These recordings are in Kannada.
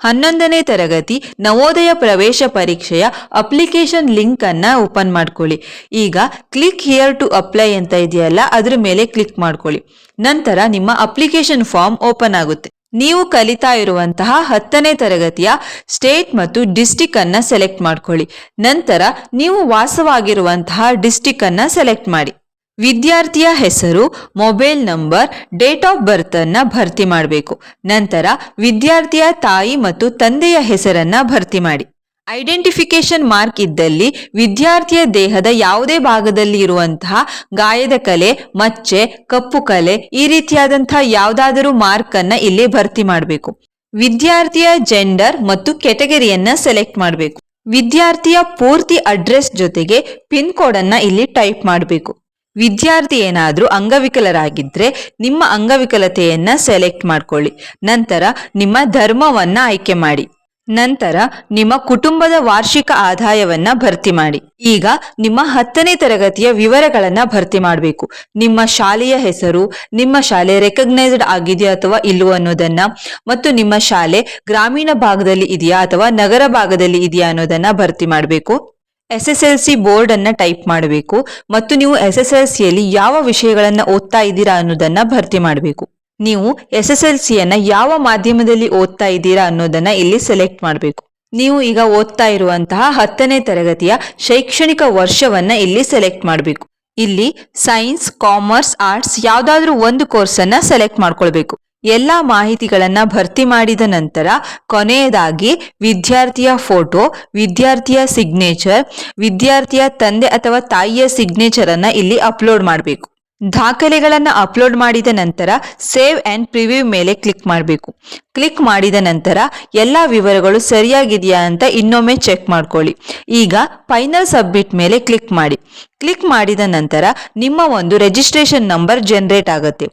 ಹನ್ನೊಂದನೇ ತರಗತಿ ನವೋದಯ ಪ್ರವೇಶ ಪರೀಕ್ಷೆಯ ಅಪ್ಲಿಕೇಶನ್ ಲಿಂಕ್ ಅನ್ನ ಓಪನ್ ಮಾಡ್ಕೊಳ್ಳಿ. ಈಗ ಕ್ಲಿಕ್ ಹಿಯರ್ ಟು ಅಪ್ಲೈ ಅಂತ ಇದೆಯಲ್ಲ, ಅದ್ರ ಮೇಲೆ ಕ್ಲಿಕ್ ಮಾಡ್ಕೊಳ್ಳಿ. ನಂತರ ನಿಮ್ಮ ಅಪ್ಲಿಕೇಶನ್ ಫಾರ್ಮ್ ಓಪನ್ ಆಗುತ್ತೆ. ನೀವು ಕಲಿತಾ ಇರುವಂತಹ ಹತ್ತನೇ ತರಗತಿಯ ಸ್ಟೇಟ್ ಮತ್ತು ಡಿಸ್ಟಿಕ್ ಅನ್ನ ಸೆಲೆಕ್ಟ್ ಮಾಡ್ಕೊಳ್ಳಿ. ನಂತರ ನೀವು ವಾಸವಾಗಿರುವಂತಹ ಡಿಸ್ಟಿಕ್ ಅನ್ನ ಸೆಲೆಕ್ಟ್ ಮಾಡಿ. ವಿದ್ಯಾರ್ಥಿಯ ಹೆಸರು, mobile number, date of birth ಅನ್ನ ಭರ್ತಿ ಮಾಡಬೇಕು. ನಂತರ ವಿದ್ಯಾರ್ಥಿಯ ತಾಯಿ ಮತ್ತು ತಂದೆಯ ಹೆಸರನ್ನ ಭರ್ತಿ ಮಾಡಿ. ಐಡೆಂಟಿಫಿಕೇಶನ್ ಮಾರ್ಕ್ ಇದ್ದಲ್ಲಿ ವಿದ್ಯಾರ್ಥಿಯ ದೇಹದ ಯಾವುದೇ ಭಾಗದಲ್ಲಿ ಇರುವಂತಹ ಗಾಯದ ಕಲೆ, ಮಚ್ಚೆ, ಕಪ್ಪು ಕಲೆ ಈ ರೀತಿಯಾದಂತಹ ಯಾವುದಾದರೂ ಮಾರ್ಕ್ ಅನ್ನ ಇಲ್ಲಿ ಭರ್ತಿ ಮಾಡಬೇಕು. ವಿದ್ಯಾರ್ಥಿಯ ಜೆಂಡರ್ ಮತ್ತು ಕೆಟಗರಿಯನ್ನ ಸೆಲೆಕ್ಟ್ ಮಾಡಬೇಕು. ವಿದ್ಯಾರ್ಥಿಯ ಪೂರ್ತಿ ಅಡ್ರೆಸ್ ಜೊತೆಗೆ ಪಿನ್ ಕೋಡ್ ಅನ್ನ ಇಲ್ಲಿ ಟೈಪ್ ಮಾಡಬೇಕು. ವಿದ್ಯಾರ್ಥಿ ಏನಾದರೂ ಅಂಗವಿಕಲರಾಗಿದ್ದರೆ ನಿಮ್ಮ ಅಂಗವಿಕಲತೆಯನ್ನು ಸೆಲೆಕ್ಟ್ ಮಾಡ್ಕೊಳ್ಳಿ. ನಂತರ ನಿಮ್ಮ ಧರ್ಮವನ್ನು ಆಯ್ಕೆ ಮಾಡಿ. ನಂತರ ನಿಮ್ಮ ಕುಟುಂಬದ ವಾರ್ಷಿಕ ಆದಾಯವನ್ನ ಭರ್ತಿ ಮಾಡಿ. ಈಗ ನಿಮ್ಮ ಹತ್ತನೇ ತರಗತಿಯ ವಿವರಗಳನ್ನ ಭರ್ತಿ ಮಾಡಬೇಕು. ನಿಮ್ಮ ಶಾಲೆಯ ಹೆಸರು, ನಿಮ್ಮ ಶಾಲೆ ರೆಕಗ್ನೈಸ್ಡ್ ಆಗಿದೆಯಾ ಅಥವಾ ಇಲ್ಲವೋ ಅನ್ನೋದನ್ನ ಮತ್ತು ನಿಮ್ಮ ಶಾಲೆ ಗ್ರಾಮೀಣ ಭಾಗದಲ್ಲಿ ಇದೆಯಾ ಅಥವಾ ನಗರ ಭಾಗದಲ್ಲಿ ಇದೆಯಾ ಅನ್ನೋದನ್ನ ಭರ್ತಿ ಮಾಡಬೇಕು. S S L C board ಅನ್ನ ಟೈಪ್ ಮಾಡಬೇಕು ಮತ್ತು ನೀವು ಎಸ್ ಎಸ್ ಎಲ್ ಸಿಯಲ್ಲಿ ಯಾವ ವಿಷಯಗಳನ್ನ ಓದ್ತಾ ಇದ್ದೀರಾ ಅನ್ನೋದನ್ನ ಭರ್ತಿ ಮಾಡಬೇಕು. ನೀವು ಎಸ್ ಎಸ್ ಎಲ್ ಸಿಯನ್ನ ಯಾವ ಮಾಧ್ಯಮದಲ್ಲಿ ಓದ್ತಾ ಇದ್ದೀರಾ ಅನ್ನೋದನ್ನ ಇಲ್ಲಿ ಸೆಲೆಕ್ಟ್ ಮಾಡಬೇಕು. ನೀವು ಈಗ ಓದ್ತಾ ಇರುವಂತಹ ಹತ್ತನೇ ತರಗತಿಯ ಶೈಕ್ಷಣಿಕ ವರ್ಷವನ್ನ ಇಲ್ಲಿ ಸೆಲೆಕ್ಟ್ ಮಾಡಬೇಕು. ಇಲ್ಲಿ ಸೈನ್ಸ್, ಕಾಮರ್ಸ್, ಆರ್ಟ್ಸ್ ಯಾವ್ದಾದ್ರು ಒಂದು ಕೋರ್ಸ್ ಅನ್ನ ಸೆಲೆಕ್ಟ್ ಮಾಡ್ಕೊಳ್ಬೇಕು. ಎಲ್ಲಾ ಮಾಹಿತಿಗಳನ್ನು ಭರ್ತಿ ಮಾಡಿದ ನಂತರ ಕೊನೆಯದಾಗಿ ವಿದ್ಯಾರ್ಥಿಯ ಫೋಟೋ, ವಿದ್ಯಾರ್ಥಿಯ ಸಿಗ್ನೇಚರ್ ವಿದ್ಯಾರ್ಥಿಯ ತಂದೆ ಅಥವಾ ತಾಯಿಯ ಸಿಗ್ನೇಚರನ್ನು ಇಲ್ಲಿ ಅಪ್ಲೋಡ್ ಮಾಡಬೇಕು. ದಾಖಲೆಗಳನ್ನು ಅಪ್ಲೋಡ್ ಮಾಡಿದ ನಂತರ ಸೇವ್ ಆ್ಯಂಡ್ ಪ್ರಿವ್ಯೂ ಮೇಲೆ ಕ್ಲಿಕ್ ಮಾಡಬೇಕು. ಕ್ಲಿಕ್ ಮಾಡಿದ ನಂತರ ಎಲ್ಲ ವಿವರಗಳು ಸರಿಯಾಗಿದೆಯಾ ಅಂತ ಇನ್ನೊಮ್ಮೆ ಚೆಕ್ ಮಾಡ್ಕೊಳ್ಳಿ. ಈಗ ಫೈನಲ್ ಸಬ್ಮಿಟ್ ಮೇಲೆ ಕ್ಲಿಕ್ ಮಾಡಿ. ಕ್ಲಿಕ್ ಮಾಡಿದ ನಂತರ ನಿಮ್ಮ ಒಂದು ರಿಜಿಸ್ಟ್ರೇಷನ್ ನಂಬರ್ ಜನರೇಟ್ ಆಗುತ್ತೆ.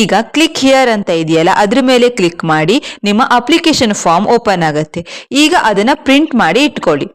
ಈಗ ಕ್ಲಿಕ್ ಹಿಯರ್ ಅಂತ ಇದೆಯಲ್ಲ, ಅದ್ರ ಮೇಲೆ ಕ್ಲಿಕ್ ಮಾಡಿ ನಿಮ್ಮ ಅಪ್ಲಿಕೇಶನ್ ಫಾರ್ಮ್ ಓಪನ್ ಆಗುತ್ತೆ. ಈಗ ಅದನ್ನು ಪ್ರಿಂಟ್ ಮಾಡಿ ಇಟ್ಕೊಳ್ಳಿ.